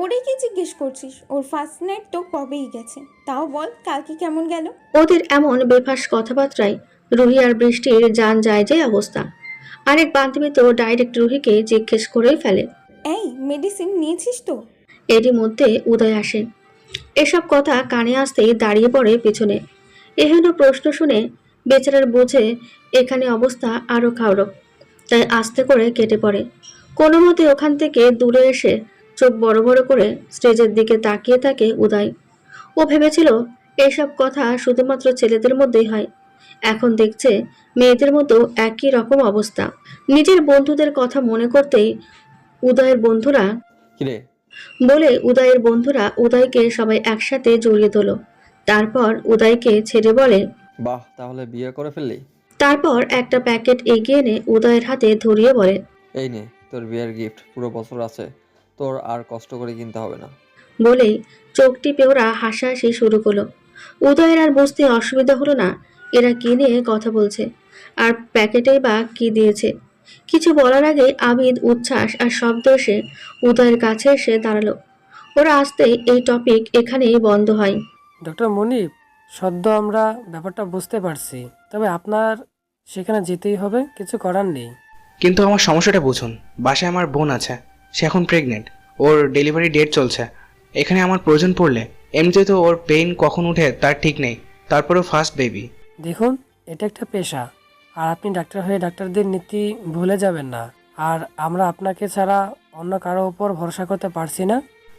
ওরে কি জিজ্ঞেস করছিস? ওর ফার্স্ট নাইট তো কবেই গেছে। তাও বল কালকে কেমন গেল? ওদের এমন বেফাস কথাবার্তায় রুহি আর বৃষ্টির যান যায় যে অবস্থা। আরেক বান্ধবী তো ডাইরেক্ট রুহিকে জিজ্ঞেস করেই ফেলে। এই মেডিসিন নিয়েছিস তো? এরই মধ্যে উদয় আসে। এসব কথা কানে আসতেই দাঁড়িয়ে পড়ে পিছনে। এহেন প্রশ্ন শুনে বেচারার বোঝে এখানে অবস্থা আরও খাওড়ক তাই আস্তে করে কেটে পড়ে। কোনো মতে ওখান থেকে দূরে এসে চোখ বড় বড় করে স্টেজের দিকে তাকিয়ে থাকে উদয়। ও ভেবেছিল এসব কথা শুধুমাত্র ছেলেদের মধ্যেই হয়। এখন দেখছে মেয়েদের মতো একই রকম অবস্থা। নিজের বন্ধুদের কথা মনে করতেই উদয়ের বন্ধুরা বলে উদয়ের বন্ধুরা উদয়কে সবাই একসাথে জড়িয়ে তোলো তারপর উদয়কে ছেড়ে বলে বাহ তাহলে বিয়ে করে ফেললি? তারপর একটা প্যাকেট এগিয়ে এনে উদয়ের হাতে ধরিয়ে বলে এই নে তোর বিয়ের গিফট পুরো বছর আছে। তোর আর কষ্ট করে কিনতে হবে না। বলেই চোখ টিপে ওরা হাসাহাসি শুরু করল। উদয়ের আর বুঝতে অসুবিধা হলো না এরা কি নিয়ে কথা বলছে আর প্যাকেটেই বা কি দিয়েছে। কিছু বলার আগে আবিদ উচ্ছ্বাস আর শব্দ এসে উদয়ের কাছে এসে দাঁড়াল। ওরা আসতে এই টপিক এখানেই বন্ধ হয়। ডক্টর মনিব সদ্য আমরা ব্যাপারটা বুঝতে পারছি তবে আপনার সেখানে যেতেই হবে কিছু করার নেই। কিন্তু আমার সমস্যাটা বুঝুন বাসায় আমার বোন আছে। সে এখন প্রেগনেন্ট ওর ডেলিভারি ডেট চলছে। এখানে আমার প্রয়োজন পড়লে এমনিতে তো ওর পেইন কখন উঠে তার ঠিক নেই। তারপরেও ফার্স্ট বেবি দেখুন এটা একটা পেশা। আর আপনি ডাক্তার হয়ে ডাক্তারদের নীতি ভুলে যাবেন না। আর আমরা আপনাকে ছাড়া অন্য কারও উপর ভরসা করতে পারছি না।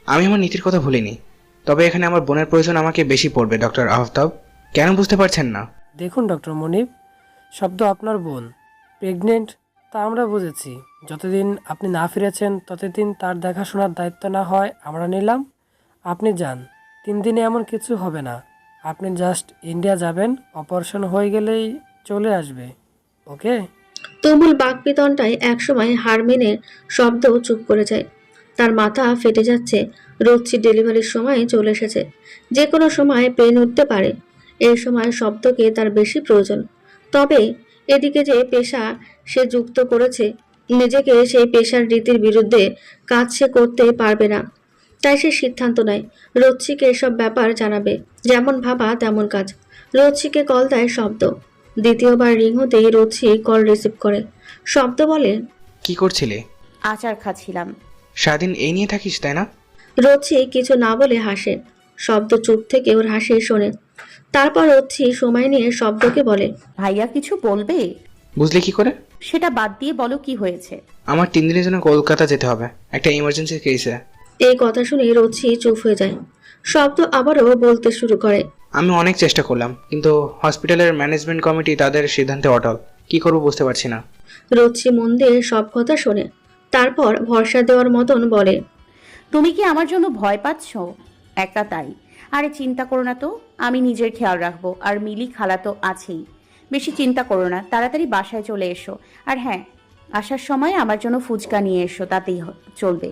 আমি আমার নীতির কথা ভুলিনি। তবে এখানে আমার বোনের প্রয়োজন আমাকে বেশি পড়বে ডক্টর আফতাব। কেন বুঝতে পারছেন না? দেখুন ডক্টর মনিব শব্দ আপনার বোন। প্রেগনেন্ট তা আমরা বুঝেছি। যতদিন আপনি না ফিরেছেন, ততদিন তার দেখাশোনার দায়িত্ব না হয় আমরা নিলাম। আপনি যান। তিন দিনে এমন কিছু হবে না। আপনি জাস্ট ইন্ডিয়া যাবেন, অপারেশন হয়ে গেলেই চলে আসবে। ওকে? তুমুল বাকপিতনটায় একসময় হার মেনে শব্দ চুপ করে যায়। তার মাথা ফেটে যাচ্ছে। রোচ্ছি ডেলিভারির সময় চলে এসেছে। যে কোনো সময় পেন উঠতে পারে। এই সময় শব্দকে তার বেশি প্রয়োজন। তবে এদিকে যে পেশা সে যুক্ত করেছে। নিজেকে সেই পেশার রীতির বিরুদ্ধে কাজ সে করতে পারবে না। তাই সে সিদ্ধান্ত নেয় রচ্ছিকে এসব ব্যাপার জানাবে। যেমন ভাবা তেমন কাজ। রচ্ছিকে কল দেয় শব্দ। দ্বিতীয়বার রিং হতেই রচ্ছি কল রিসিভ করে। শব্দ বলে কি করছিলে? আচার খাচ্ছিলাম। সারাদিন এই নিয়ে থাকিস তাই না? রচ্ছি কিছু না বলে হাসে। শব্দ চুপ থেকে ওর হাসি শোনে। তারপর রচ্ছি সময় নিয়ে শব্দকে বলে ভাইয়া কিছু বলবে? বুঝলে কি করে? সেটা বাদ দিয়ে বলো কি হয়েছে। আমার তিন দিনের জন্য কলকাতা যেতে হবে। একটা ইমার্জেন্সি কেসে এই কথা শুনে রচ্ছি চুপ হয়ে যায়। শব্দ আবারও বলতে শুরু করে। আমি অনেক চেষ্টা করলাম কিন্তু হসপিটালের ম্যানেজমেন্ট কমিটি তাদের সিদ্ধান্তে অটল। কি করব বুঝতে পারছি না। রচ্ছি মন দিয়ে সব কথা শোনে। তারপর ভরসা দেওয়ার মতন বলে তুমি কি আমার জন্য ভয় পাচ্ছ? একা তাই। আরে চিন্তা করো না তো আমি নিজের খেয়াল রাখব আর মিলি খালা তো আছেই। বেশি চিন্তা করো না, তাড়াতাড়ি বাসায় চলে এসো। আর হ্যাঁ আসার সময় আমার জন্য ফুচকা নিয়ে এসো, তাতেই হ- চলবে।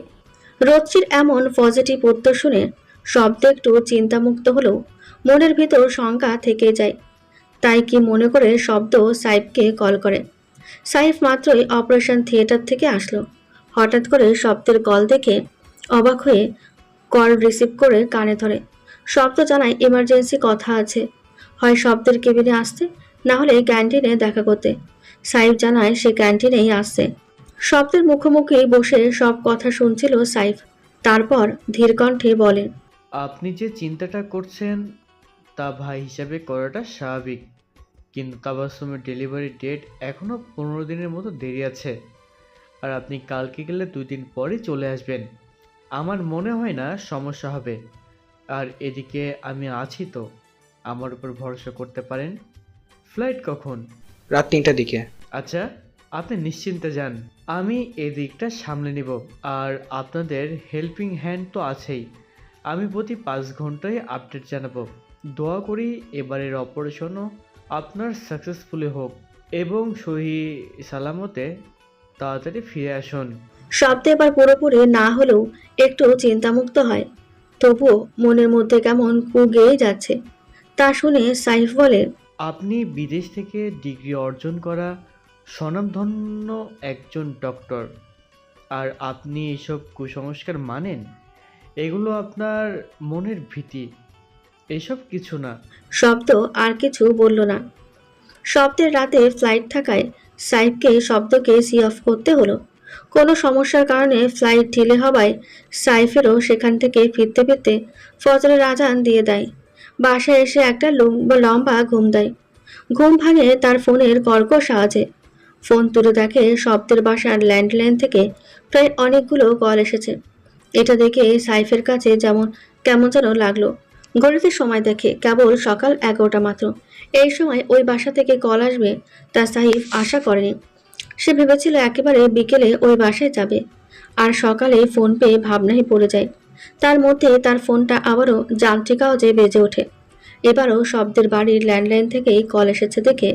রচ্ছির এমন পজিটিভ উত্তর শুনে শব্দ একটু চিন্তামুক্ত হলেও মনের ভিতর শঙ্কা থেকে যায়। তাই কি মনে করে শব্দ সাইফকে কল করে। সাইফ মাত্রই অপারেশন থিয়েটার থেকে আসলো। হঠাৎ করে শব্দের কল দেখে অবাক হয়ে কল রিসিভ করে কানে ধরে। শব্দ জানায় ইমার্জেন্সি কথা আছে। হয় শব্দের কেবিনে আসতে না হলে ক্যান্টিনে দেখা করতে। সাইফ জানায় সে ক্যান্টিনেই আসছে। শব্দের মুখোমুখি বসে সব কথা শুনছিল সাইফ। তারপর ধীর কণ্ঠে বলে, আপনি যে চিন্তাটা করছেন তা ভাই হিসাবে করাটা স্বাভাবিক। কিন্তু তাবাসুমের ডেলিভারি ডেট এখনও পনেরো দিনের মতো দেরি আছে। আর আপনি কালকে গেলে দুই দিন পরে চলে আসবেন। আমার মনে হয় না সমস্যা হবে। আর এদিকে আমি আছি তো। আমার উপর ভরসা করতে পারেন? ফ্লাইট কখন? রাত তিনটার দিকে। আচ্ছা আপনি নিশ্চিন্তে যান। আমি এদিকটা সামলে নিব। আর আপনাদের হেল্পিং হ্যান্ড তো আছেই। আমি প্রতি পাঁচ ঘন্টায় আপডেট জানাব। দোয়া করি এবারের অপারেশনও আপনার সাকসেসফুলি হোক এবং সহি সালামতে তাড়াতাড়ি ফিরে আসুন। শব্দ এবার পুরোপুরি না হলেও একটু চিন্তামুক্ত হয়। তবুও মনের মধ্যে কেমন কু গেয়ে যাচ্ছে তা শুনে সাইফ বলে আপনি বিদেশ থেকে ডিগ্রি অর্জন করা স্বনামধন্য একজন ডক্টর আর আপনি এসব কুসংস্কার মানেন, এগুলো আপনার মনের ভীতি, এসব কিছু না। শব্দ আর কিছু বলল না। শব্দের রাতে ফ্লাইট থাকায় সাইফকে শব্দকে সি অফ করতে হলো। কোনো সমস্যার কারণে ফ্লাইট ঢিলে হওয়ায় সাইফেরও সেখান থেকে ফিরতে ফিরতে ফজরের আজান দিয়ে দেয়। বাসায় এসে একটা লম্বা ঘুম দেয়। ঘুম ভাঙে তার ফোনের কর্কশ আওয়াজে। ফোন তুলে দেখে শব্দের বাসার ল্যান্ডলাইন থেকে প্রায় অনেকগুলো কল এসেছে। এটা দেখে সাইফের কাছে যেমন, কেমন যেন লাগল। ঘড়িতে সময় দেখে কেবল সকাল এগারোটা মাত্র। এই সময় ওই বাসা থেকে কল আসবে তা সাইফ আশা করেনি। সে ভেবেছিল একেবারে বিকেলে ওই বাসায় যাবে। আর সকালে ফোন পেয়ে ভাবনায় পড়ে যায়। তার মধ্যে তার ফোনটা আবারও যান্ত্রিক আওয়াজে বেজে ওঠে। এবারও শব্দের বাড়ির ল্যান্ডলাইন থেকেই কল এসেছে দেখে।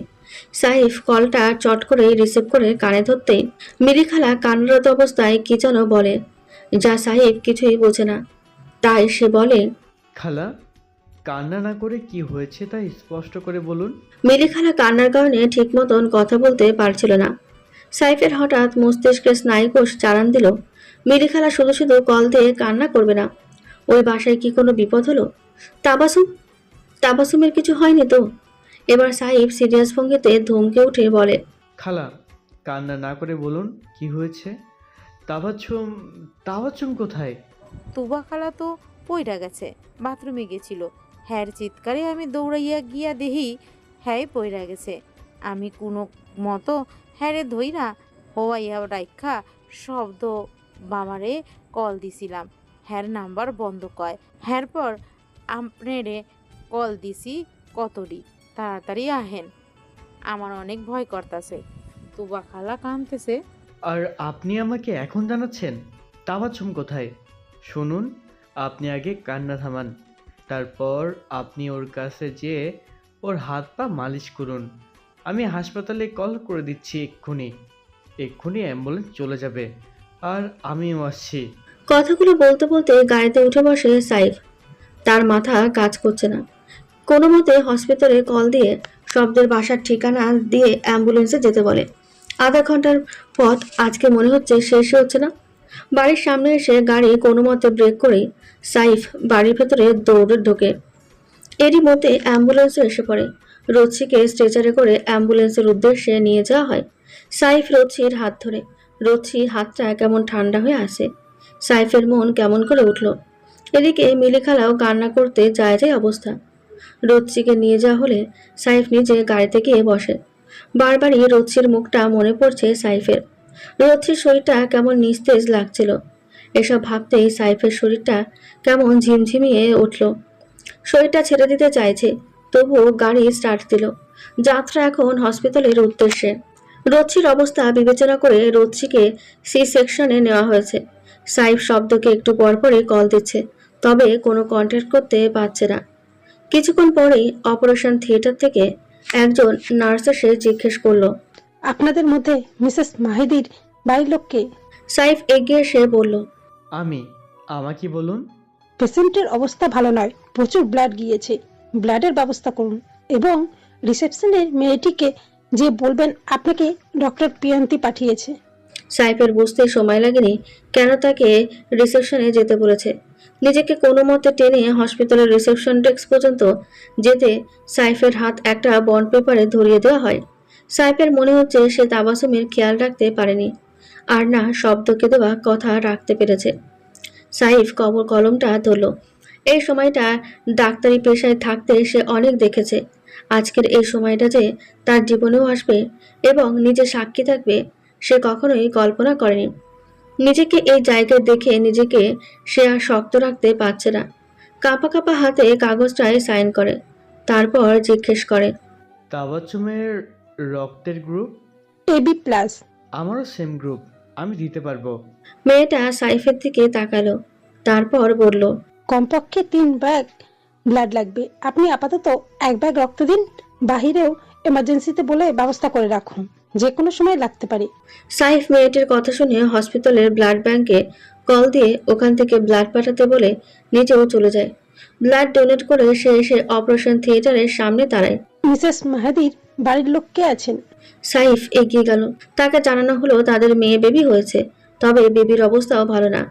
সাইফ কলটা চট করে রিসিভ করে কানে ধরতেই মিরিখালা কান্নারত অবস্থায় কি যেন বলে। যা সাহেব কিছুই বোঝে না। তাই সে বলে খালা কান্না না করে কি হয়েছে তা স্পষ্ট করে বলুন। মিলিখালা কান্নার কারণে ঠিক মতন কথা বলতে পারছিল না। সাইফের হঠাৎ মস্তিষ্কের স্নায়ুকোষ চালান দিল। মিলিখালা শুধু শুধু কল দিয়ে কান্না করবে না। ওই বাসায় কি কোনো বিপদ হলো? তাবাসুম? তাবাসুমের কিছু হয়নি তো? এবার সাইফ সিরিয়াস ভঙ্গিতে ধমকে উঠে বলে খালা কান্না না করে বলুন কি হয়েছে? তাবাচ্ছুম তাবাচ্ছুম কোথায়? তুবা খালা তো পইরা গেছে বাথরুমে গেছিল। হ্যার চিৎকারে আমি দৌড়াইয়া গিয়া দেহি হ্যাঁ পইরা গেছে। আমি কোনো মতো হ্যারে ধইরা হওয়াইয়া রাইখা শব্দ বাবারে কল দিছিলাম। হ্যার নাম্বার বন্ধ কয়। হ্যার পর আপনারে কল দিছি কতরি? তাড়াতাড়ি আহেন। আমার অনেক ভয় করতাছে। তুবা খালা কানতেছে। আর আপনি আমাকে এখন জানাচ্ছেন? তাবাচ্ছুম কোথায়? শুনুন, আপনি আগে কান্না থামান। তারপর আপনি ওর কাছে যেয়ে ওর হাত পা মালিশ করুন। আমি হাসপাতালে কল করে দিচ্ছি এক্ষুনি। এক্ষুনি অ্যাম্বুলেন্স চলে যাবে। আর আমিও আসছি। কথাগুলো বলতে বলতে গাড়িতে উঠে বসে সাইফ। তার মাথা কাজ করছে না। কোনো মতে হসপিটালে কল দিয়ে শব্দের বাসার ঠিকানা দিয়ে অ্যাম্বুলেন্সে যেতে বলে। আধা ঘণ্টার পথ আজকে মনে হচ্ছে শেষই হচ্ছে না। বাড়ির সামনে এসে গাড়ি কোনো মতে ব্রেক করে সাইফ বাড়ির ভেতরে দৌড়ে ঢোকে। এরই মতে অ্যাম্বুলেন্সও এসে পড়ে। রচ্ছিকে স্ট্রেচারে করে অ্যাম্বুলেন্সের উদ্দেশ্যে নিয়ে যাওয়া হয়। সাইফ রচ্ছির হাত ধরে রচ্ছি হাতটা কেমন ঠান্ডা হয়ে আসে। সাইফের মন কেমন করে উঠল। এদিকে মিলিখালাও কান্না করতে যায় যায় অবস্থা। রচ্ছিকে নিয়ে যাওয়া হলে সাইফ নিজে গাড়িতে গিয়ে বসে। বারবারই রচ্ছির মুখটা মনে পড়ছে সাইফের। রচ্ছির শরীরটা কেমন নিস্তেজ লাগছিল। এসব ভাবতেই সাইফের শরীরটা কেমন ঝিমঝিমিয়ে উঠল। শরীরটা ছেড়ে দিতে চাইছে, তবুও গাড়ি স্টার্ট দিল। যাত্রা এখন হসপিটালের উদ্দেশ্যে। রচ্ছির অবস্থা বিবেচনা করে রচ্ছিকে সি সেকশনে নেওয়া হয়েছে। সাইফ শব্দকে একটু পরপরই কল দিচ্ছে তবে কোনো কন্ট্যাক্ট করতে পারছে না। কিছুক্ষণ পরেই অপারেশন থিয়েটার থেকে একজন নার্স এসে জিজ্ঞেস করল আপনাদের মধ্যে মিসেস মাহিদির বাড়ির লোককে সাইফ এগিয়ে এসে বলল আমি আমাকে বলুন। পেশেন্টের অবস্থা ভালো নয় প্রচুর ব্লাড গিয়েছে। ব্লাডের ব্যবস্থা করুন। এবং রিসেপশনের মেয়েটিকে যে বলবেন, আপনাকে ডক্টর পিয়ন্তি পাঠিয়েছে। সাইফের বুঝতে সময় লাগেনি কেন তাকে রিসেপশনে যেতে বলেছে। নিজেকে কোনো মতে টেনে হসপিটালের রিসেপশন ডেস্ক পর্যন্ত যেতে সাইফের হাত একটা বন্ড পেপারে ধরিয়ে দেওয়া হয়। সাইফের মনে হচ্ছে সে তাবাসুমের খেয়াল রাখতে পারেনি। আর না শব্দকে দেওয়া কথা রাখতে পেরেছে। সাইফ কবর কলমটা ধরল। এই সময়টা ডাক্তারি পেশায় থাকতে সে অনেক দেখেছে। আজকের এই সময়টা যে তার জীবনেও আসবে এবং নিজে সাক্ষী থাকবে সে কখনোই কল্পনা করেনি। নিজেকে এই জায়গায় দেখে নিজেকে সে আর শক্ত রাখতে পারছে না। কাঁপা কাঁপা হাতে কাগজটায় সাইন করে তারপর জিজ্ঞেস করে তাবাচ্ছুমের রক্তের গ্রুপ এবি প্লাস আমারও সেম গ্রুপ আমি দিতে পারব। মেয়েটা সাইফের দিকে তাকালো তারপর বলল কমপক্ষে তিন ব্যাগ ব্লাড লাগবে। আপনি আপাতত এক ব্যাগ রক্ত দিন বাহিরেও এমার্জেন্সিতে বলে ব্যবস্থা করে রাখুন। যে কোনো সময় লাগতে পারে। সাইফ মেয়েটির কথা শুনে হসপিটালের ব্লাড ব্যাংকে কল দিয়ে ওখান থেকে ব্লাড পাঠাতে বলে নিজেও চলে যায়। ব্লাড ডোনেট করে সে এসে অপারেশন থিয়েটারের সামনে দাঁড়ায়। মিসেস মাহাদির বাড়ির লোক কে আছেন? সাইফ এগিয়ে গেল। তাকে জানানো হলো তাদের মেয়ে বেবি হয়েছে তবে বেবির অবস্থাও ভালো না।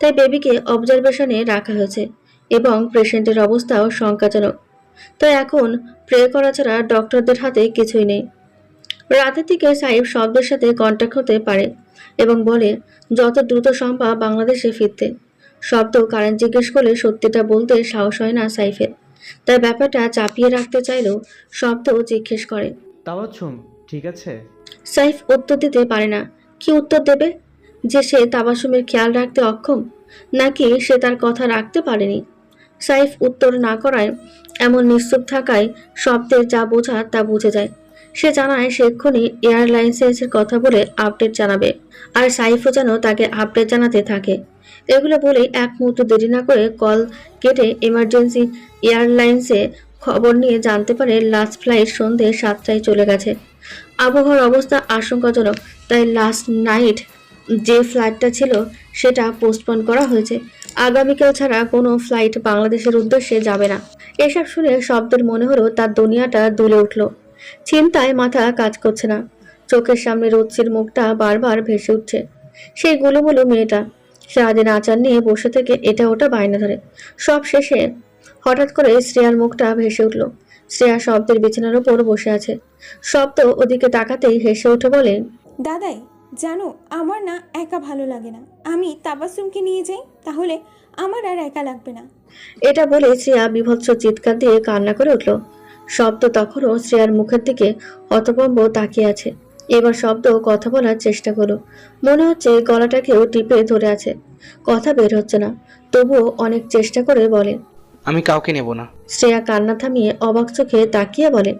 তাই বেবিকে অবজারভেশনে রাখা হয়েছে। এবং পেশেন্টের অবস্থাও শঙ্কাজনক। তাই এখন প্রে করা ছাড়া ডক্টরদের হাতে কিছুই নেই। রাতের দিকে সাহেব শব্দের সাথে কন্ট্যাক্ট হতে পারে এবং বলে যত দ্রুত সম্ভব বাংলাদেশে ফিরতে। শব্দ কারেন্ট জিজ্ঞেস করলে সত্যিটা বলতে সাহস হয় না সাইফের। তাই ব্যাপারটা চাপিয়ে রাখতে চাইলেও শব্দ জিজ্ঞেস করে। তাবাচ্ছুম ঠিক আছে? সাইফ উত্তর দিতে পারে না। কি উত্তর দেবে? যে সে তাবাসুমের খেয়াল রাখতে অক্ষম নাকি সে তার কথা রাখতে পারেনি? সাইফ উত্তর না করায় এমন নিশ্চুপ থাকায় শব্দের যা বোঝা তা বুঝে যায়। সে জানায় সে এক্ষুনি এয়ারলাইন্সের কথা বলে আপডেট জানাবে আর সাইফও যেন তাকে আপডেট জানাতে থাকে। এগুলো বলে এক মুহূর্ত দেরি না করে কল কেটে এমার্জেন্সি এয়ারলাইন্সে খবর নিয়ে জানতে পারে লাস্ট ফ্লাইট সন্ধে সাতটায় চলে গেছে। আবহাওয়ার অবস্থা আশঙ্কাজনক, তাই লাস্ট নাইট যে ফ্লাইটটা ছিল সেটা পোস্টপন করা হয়েছে। আগামীকাল ছাড়া কোনো ফ্লাইট বাংলাদেশের উদ্দেশ্যে যাবে না। এসব শুনে শব্দের মনে হলো তার দুনিয়াটা দুলে উঠল। চিন্তায় মাথা কাজ করছে না। চোখের সামনে রোচ্ছির মুখটা বারবার ভেসে উঠছে। সেই গুলোগুলো মেয়েটা সারাদিন আচার নিয়ে বসে থেকে এটা ওটা বায়না ধরে। সব শেষে হঠাৎ করে শ্রেয়ার মুখটা ভেসে উঠল। শ্রেয়া শব্দের বিছানার উপর বসে আছে। শব্দ ওদিকে তাকাতেই হেসে উঠে বলে, দাদাই জানো আমার না একা ভালো লাগে না। আমি তাবাসুমকে নিয়ে যাই তাহলে আমার আর একা লাগবে না। এটা বলে শ্রেয়া বিভৎস চিৎকার দিয়ে কান্না করে উঠল। শব্দ তখনও শ্রেয়ার মুখের দিকে হতভম্ব তাকিয়ে আছে। এবার শব্দ কথা বলার চেষ্টা করল। মনে হচ্ছে গলাটাকেও টিপে ধরে আছে। কথা বের হচ্ছে না। তবুও অনেক চেষ্টা করে বলে আমি কাউকে নেব না। শ্রেয়া কান্না থামিয়ে অবাক চোখে তাকিয়ে বলে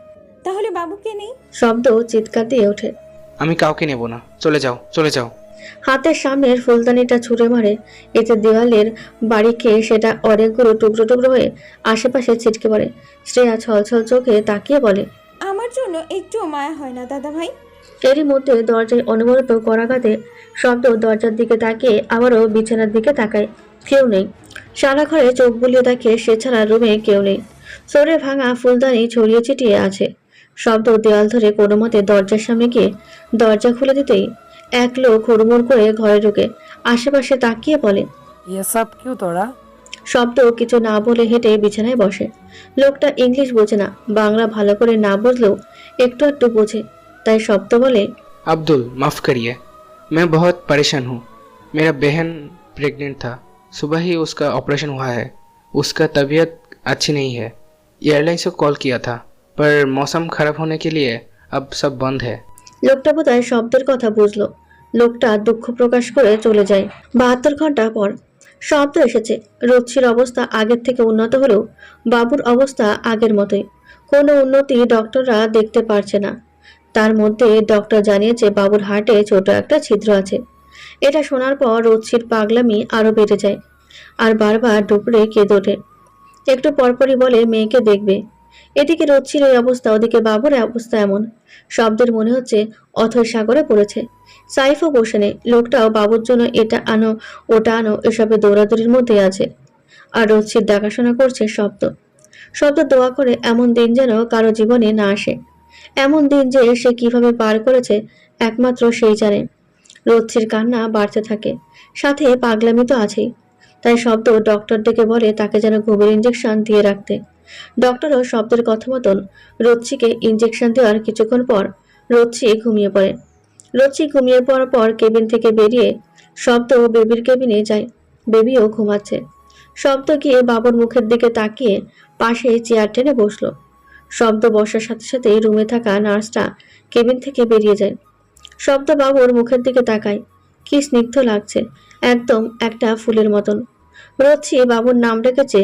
তাহলে বাবুকে নেই? শব্দ চিৎকার দিয়ে ওঠে। আমি কাউকে নেব না। চলে যাও চলে যাও। হাতের সামনের ফুলদানিটা ছুঁড়ে মারে এতে দেওয়ালের বাড়ি খেয়ে সেটা অনেকগুলো টুকরো টুকরো হয়ে আশেপাশে ছিটকে পড়ে। শ্রেয়া ছলছল চোখে তাকিয়ে বলে আমার জন্য একটু মায়া হয় না দাদা ভাই এরই মধ্যে দরজায় অনবরত করাঘাতে শব্দ দরজার দিকে তাকিয়ে আবারও বিছানার দিকে তাকায়। কেউ নেই। সারা ঘরে চোখ বুলিয়ে দেখে সে ছাড়া রুমে কেউ নেই। সরে ভাঙা ফুলদানি ছড়িয়ে ছিটিয়ে আছে। শব্দ দেওয়াল ধরে কোনো মতে দরজার সামনে গিয়ে দরজা খুলে দিতেই এক লোক হুড়মুড় করে ঘরে ঢুকে আশেপাশে তাকিয়ে বলে ये सब क्यों तोड़ा শব্দ কিছু না বলে হেঁটে বিছানায় বসে লোকটা ইংলিশ বোঝে না বাংলা ভালো করে না বুঝলেও একটু একটু বোঝে তাই শব্দ বলে अब्दुल माफ़ करिए मैं बहुत परेशान हूँ मेरा बहन प्रेग्नेंट था सुबह ही उसका ऑपरेशन हुआ है उसका तबीयत अच्छी नहीं है एयरलाइन से कॉल किया था पर मौसम ख़राब होने के लिए अब सब बंद है লোকটা বোধহয় শব্দের কথা বুঝলো লোকটা দুঃখ প্রকাশ করে চলে যায় বাহাত্তর ঘন্টা পর শব্দ এসেছে রচ্ছির অবস্থা আগের থেকে উন্নত হলেও বাবুর অবস্থা আগের মতোই কোনো উন্নতি ডক্টররা দেখতে পারছে না তার মধ্যে ডক্টর জানিয়েছে বাবুর হার্টে ছোট একটা ছিদ্র আছে এটা শোনার পর রচ্ছির পাগলামি আরও বেড়ে যায় আর বারবার ডুবরে কেঁদে ওঠে একটু পরপরই বলে মেয়েকে দেখবে এদিকে রচ্ছির এই অবস্থা, ওদিকে বাবুর অবস্থা এমন। শব্দের মনে হচ্ছে অথৈ সাগরে পড়েছে। সাইফও বসে নেই। লোকটাও বাবুর জন্য এটা আনো, ওটা আনো এসবে দৌড়াদৌড়ির মধ্যে আছে। আর রচ্ছির দেখাশোনা করছে শব্দ। শব্দ দোয়া করে এমন দিন যেন কারও জীবনে না আসে। এমন দিন যে সে কীভাবে পার করেছে, একমাত্র সেই জানে। রচ্ছির কান্না বাড়তে থাকে। সাথে পাগলামি তো আছেই। তাই শব্দ ডক্টর ডেকে বলে তাকে যেন ঘুমের ইঞ্জেকশন দিয়ে রাখতে। ডক্টরও শব্দের কথা মতন রচ্ছিকে ইঞ্জেকশন দেওয়ার কিছুক্ষণ পর রচ্ছি ঘুমিয়ে পড়ে। রচ্ছি ঘুমিয়ে পড়ার পর কেবিন থেকে বেরিয়ে শব্দ বেবির কেবিনে যায়। বেবিও ঘুমাচ্ছে। শব্দ গিয়ে বাবুর মুখের দিকে তাকিয়ে পাশে চেয়ার টেনে বসল। শব্দ বসার সাথে সাথে রুমে থাকা নার্সটা কেবিন থেকে বেরিয়ে যায়। শব্দ বাবুর মুখের দিকে তাকায়। কি স্নিগ্ধ লাগছে। একদম একটা ফুলের মতন। রচ্ছি বাবুর নাম রেখেছে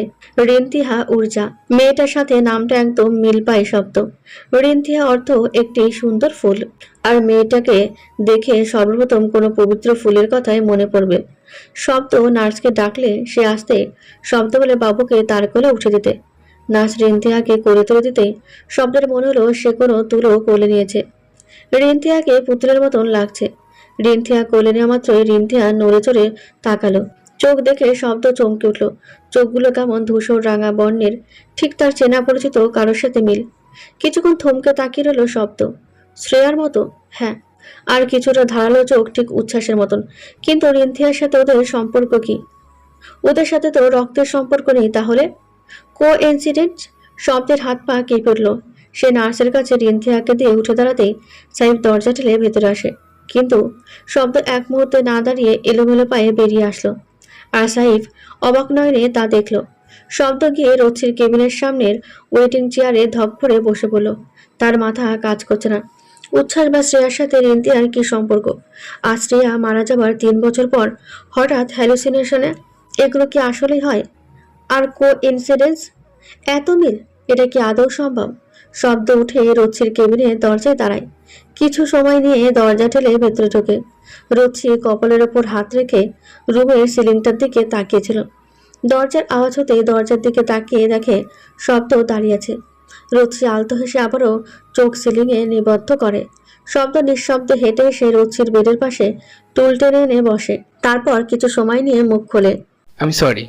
রিন্তিহা উর্জা। মেয়েটার সাথে নামটা একদম মিল পায় শব্দ। রিন্তিহা অর্থ একটি সুন্দর ফুল। আর মেয়েটাকে দেখে সর্বপ্রথম কোনো পবিত্র ফুলের কথাই মনে পড়বে। শব্দ নার্সকে ডাকলে সে আসতে শব্দ বলে বাবুকে তার কোলে উঠে দিতে। নার্স রিন্তিহাকে কোলে তুলে দিতে শব্দের মনে হলো সে কোনো তুলো কোলে নিয়েছে। রিন্তিহাকে পুতুলের মতন লাগছে। রিন্থিয়া কোলে নেওয়া মাত্রই রিন্থিয়া নড়ে চড়ে তাকালো। চোখ দেখে শব্দ চমকে উঠল। চোখগুলো কেমন ধূসর রাঙা বর্ণের, ঠিক তার চেনা পরিচিত কারোর সাথে মিল। কিছুক্ষণ থমকে তাকিয়ে রইল শব্দ। শ্রেয়ার মতো? হ্যাঁ। আর কিছুটা ধারালো চোখ ঠিক উচ্ছ্বাসের মতন। কিন্তু রিন্থিয়ার সাথে ওদের সম্পর্ক কি? ওদের সাথে তো রক্তের সম্পর্ক নেই তাহলে? কো ইনসিডেন্ট শব্দের হাত পা কেঁপে উঠল। সে নার্সের কাছে রিন্থিয়াকে দিয়ে উঠে দাঁড়াতেই সাইফ দরজা ঠেলে ভেতরে আসে। কিন্তু শব্দ এক মুহূর্তে না দাঁড়িয়ে এলোমেলো পায়ে বেরিয়ে আসলো। আর সাইফ অবাক নয়নে তা দেখল। শব্দ গিয়ে রথির কেবিনের সামনের ওয়েটিং চেয়ারে ধপ করে বসে পড়ল। তার মাথা কাজ করছে না। উচ্ছ্বাস বা শ্রেয়ার সাথে রিন্তিয়ার কি সম্পর্ক? আর শ্রেয়া মারা যাবার তিন বছর পর হঠাৎ হ্যালুসিনেশনে এগুলো কি আসলেই হয়? আর কো ইনসিডেন্স এত মিল? এটা কি আদৌ সম্ভব? শব্দ উঠে রচ্ছির কেবিনে দরজায় দাঁড়ায়। কিছু সময় নিয়ে দরজা ঠেলে ভেতরে ঢোকে। রচ্ছি কপালের ওপর হাত রেখে রুমের সিলিংটার দিকে তাকিয়েছিল। দরজার আওয়াজ হতে দরজার দিকে তাকিয়ে দেখে শব্দ দাঁড়িয়েছে রচ্ছি আলতো হেসে আবারও চোখ সিলিংয়ে নিবদ্ধ করে। শব্দ নিঃশব্দে হেঁটে এসে রচ্ছির বেডের পাশে টুল টেনে এনে বসে। তারপর কিছু সময় নিয়ে মুখ খোলে। আমি সরি।